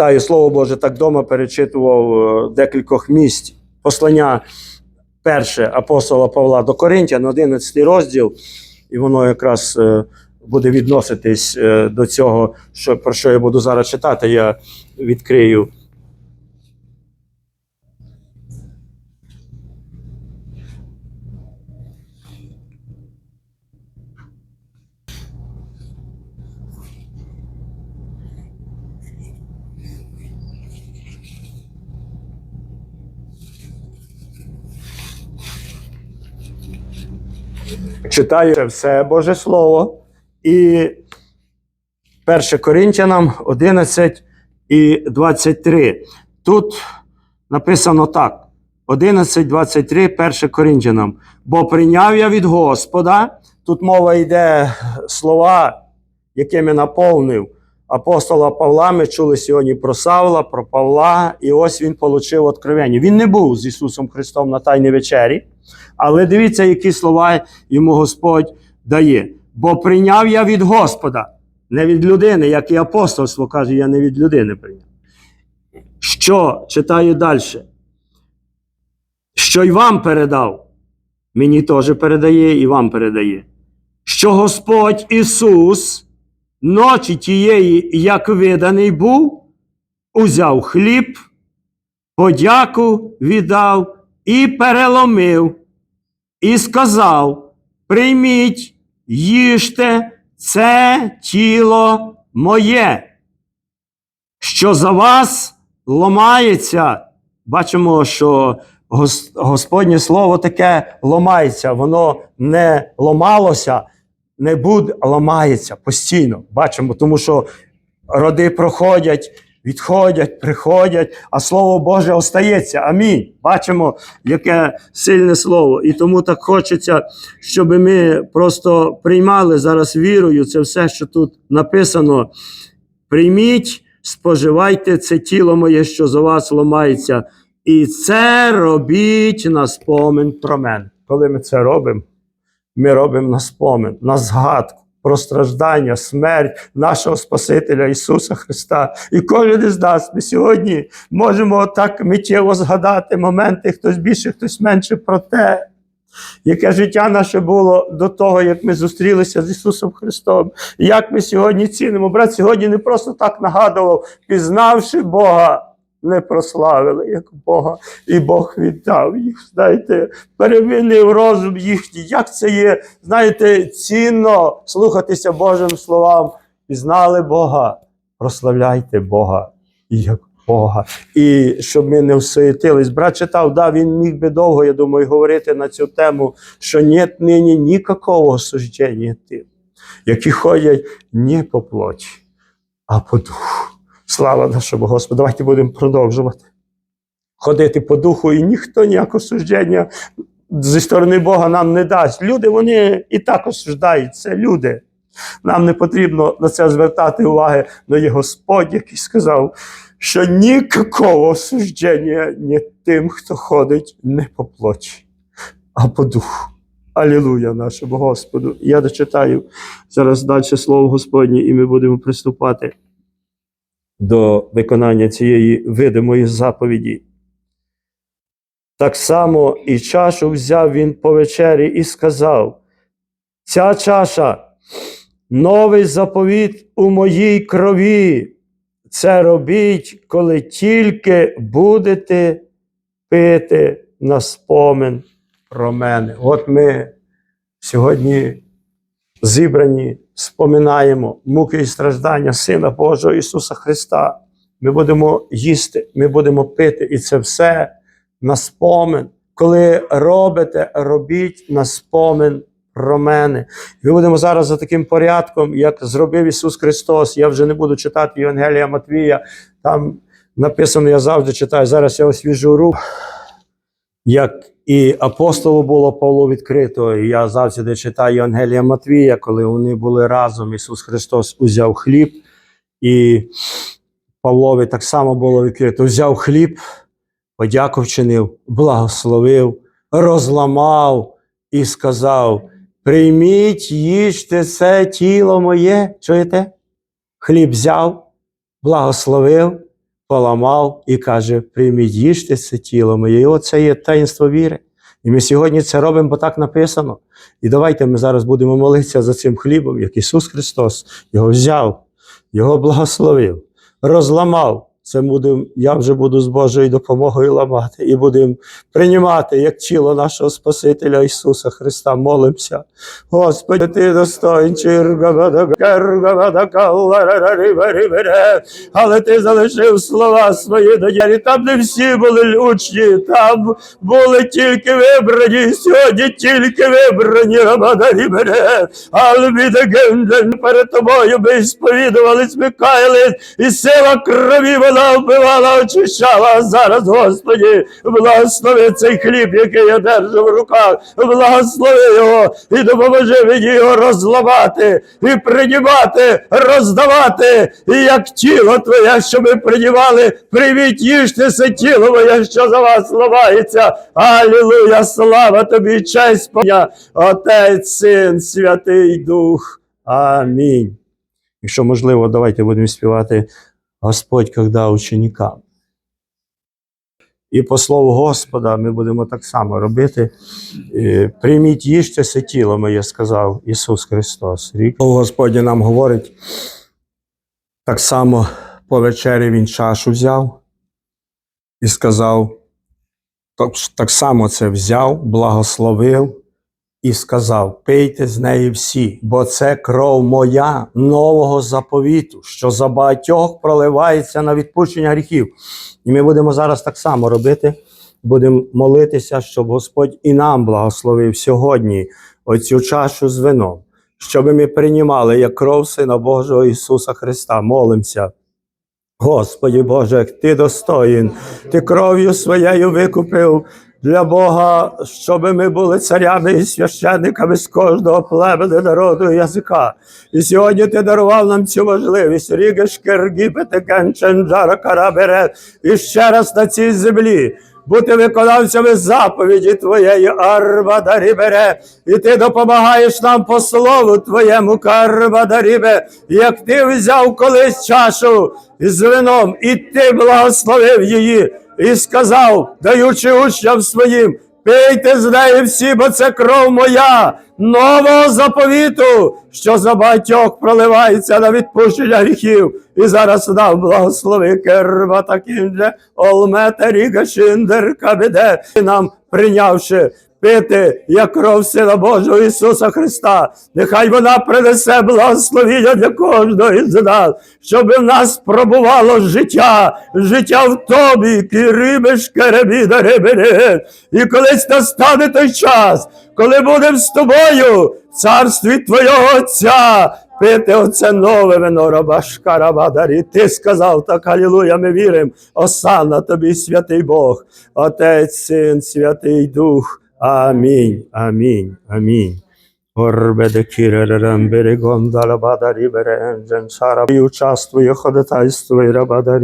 Читаю Слово Боже, так дома перечитував е, декількох місць. Послання перше апостола Павла до Коринтян, 11 розділ, і воно якраз е, буде відноситись е, до цього, що, про що я буду зараз читати. Я відкрию. Читаю все Боже Слово. І 1 Коринтянам 11 і 23. Тут написано так: 11, 23, 1 Коринтянам. Бо прийняв я від Господа. Тут мова йде слова, якими наповнив апостола Павла. Ми чули сьогодні про Савла, про Павла, і ось він отримав откровення. Він не був з Ісусом Христом на Тайній вечері. Але дивіться, які слова йому Господь дає. Бо прийняв я від Господа, не від людини, як і апостольство каже, я не від людини прийняв. Що читаю далі? Що й вам передав, мені теж передає і вам передає. Що Господь Ісус ночі тієї, як виданий був, узяв хліб, подяку віддав і переломив, і сказав: Прийміть, їжте це тіло моє, що за вас ломається. Бачимо, що Господнє слово таке ломається, воно не ломалося, не буде, ламається постійно. Бачимо, тому що роди проходять, відходять, приходять, а слово Боже остається. Амінь. Бачимо, яке сильне слово. І тому так хочеться, щоб ми просто приймали зараз вірою це все, що тут написано. Прийміть, споживайте це тіло моє, що за вас ламається. І це робіть на спомин про мене. Коли ми це робимо, ми робимо на спомин, на згадку про страждання, смерть нашого Спасителя Ісуса Христа. І кожен із нас ми сьогодні можемо так миттєво згадати моменти, хтось більше, хтось менше про те, яке життя наше було до того, як ми зустрілися з Ісусом Христом. Як ми сьогодні цінимо. Брат сьогодні не просто так нагадував, пізнавши Бога. Не прославили як Бога, і Бог віддав їх. Знаєте, перемінив розум їхній. Як це є, знаєте, цінно слухатися Божим словам. Пізнали Бога, прославляйте Бога як Бога. І щоб ми не всуетились. Брат читав, да, він міг би довго, я думаю, говорити на цю тему, що нет нині ніякого осуждення тим, які ходять не по плоті, а по духу. Слава нашому Господу. Давайте будемо продовжувати. Ходити по духу, і ніхто ніякого суждення зі сторони Бога нам не дасть. Люди вони і так осуждають. Це люди. Нам не потрібно на це звертати уваги, але є Господь, який сказав, що ніякого осуждення не тим, хто ходить не по плоті, а по духу. Алілуя нашому Господу. Я дочитаю зараз далі слово Господнє, і ми будемо приступати до виконання цієї видимої заповіді. Так само і чашу взяв він по вечері і сказав: Ця чаша, новий заповіт у моїй крові. Це робіть, коли тільки будете пити на спомин про мене. От ми сьогодні зібрані, споминаємо муки і страждання Сина Божого Ісуса Христа. Ми будемо їсти, ми будемо пити, і це все на спомин. Коли робите, робіть на спомин про мене. Ми будемо зараз за таким порядком, як зробив Ісус Христос. Я вже не буду читати Євангелія Матвія. Там написано, я завжди читаю. Зараз я освіжу руку. Як і апостолу було Павло відкрито, і я завжди читаю Євангелія Матвія, коли вони були разом, Ісус Христос узяв хліб, і Павлові так само було відкрито. Взяв хліб, подяку вчинив, благословив, розламав і сказав: Прийміть, їжте це тіло моє. Чуєте? Хліб взяв, благословив, поламав і каже: прийміть, їжте це тіло моє. І оце є таїнство віри. І ми сьогодні це робимо, бо так написано. І давайте ми зараз будемо молитися за цим хлібом, як Ісус Христос його взяв, його благословив, розламав. Це будем, я вже буду з Божою допомогою ламати і будемо приймати як тіло нашого Спасителя Ісуса Христа. Молимося. Господи, ти достоїн, чиргавада, але ти залишив слова свої доярі. Там не всі були учні, там були тільки вибрані, сьогодні тільки вибрані Рамадарі бере. Але перед тобою ми сповідувались, ми каялись, і сила крові вона вбивала, очищала. Зараз, Господі, благослови цей хліб, який я держу в руках, благослови його і допоможи мені його розламати і приймати, роздавати, і як тіло Твоє, що ми приймали, прийміть їжте це тіло моє, що за вас ламається. Алілуя, слава тобі, честь, Паня, Отець, Син, Святий Дух. Амінь. Якщо можливо, давайте будемо співати Господь, когда ученикам. І по слову Господа ми будемо так само робити. Е, Прийміть їжте це тіло моє, сказав Ісус Христос. Слово Господнє нам говорить. Так само по вечері Він чашу взяв і сказав, так само це взяв, благословив і сказав: пийте з неї всі, бо це кров моя нового заповіту, що за багатьох проливається на відпущення гріхів. І ми будемо зараз так само робити. Будемо молитися, щоб Господь і нам благословив сьогодні оцю чашу з вином, щоб ми приймали як кров Сина Божого Ісуса Христа. Молимося. Господи Боже, ти достоїн, ти кров'ю своєю викупив для Бога, щоб ми були царями і священниками з кожного племени, народу і язика. І сьогодні ти дарував нам цю можливість. Рігеш Кергіпете Кенченджара Карабере, і ще раз на цій землі. Бути виконавцями заповіді Твоєї Арбадарібере, і ти допомагаєш нам по слову Твоєму Карбадарібе, як ти взяв колись чашу із вином, і ти благословив її, і сказав, даючи учням своїм, пийте з неї всі, бо це кров моя, нового заповіту, що за багатьох проливається на відпущення гріхів. І зараз нам благослови керва таким же олмета ріга шиндер кабіде, і нам прийнявши пити, як кров Сина Божого Ісуса Христа. Нехай вона принесе благословіння для кожного із нас, щоб в нас пробувало життя, життя в тобі, кирибиш керебіда рибини. І колись настане той час, коли будемо з тобою в царстві Твого Отця. Пити оце нове вино рабашка рабадарі. Ти сказав так, алілуя, ми віримо. Осана тобі, святий Бог, Отець, Син, Святий Дух. Амінь, амінь, амінь. Орбеде кіреререм берегон далабадарі беренджен шара. І участвує ходатайство і рабадарі.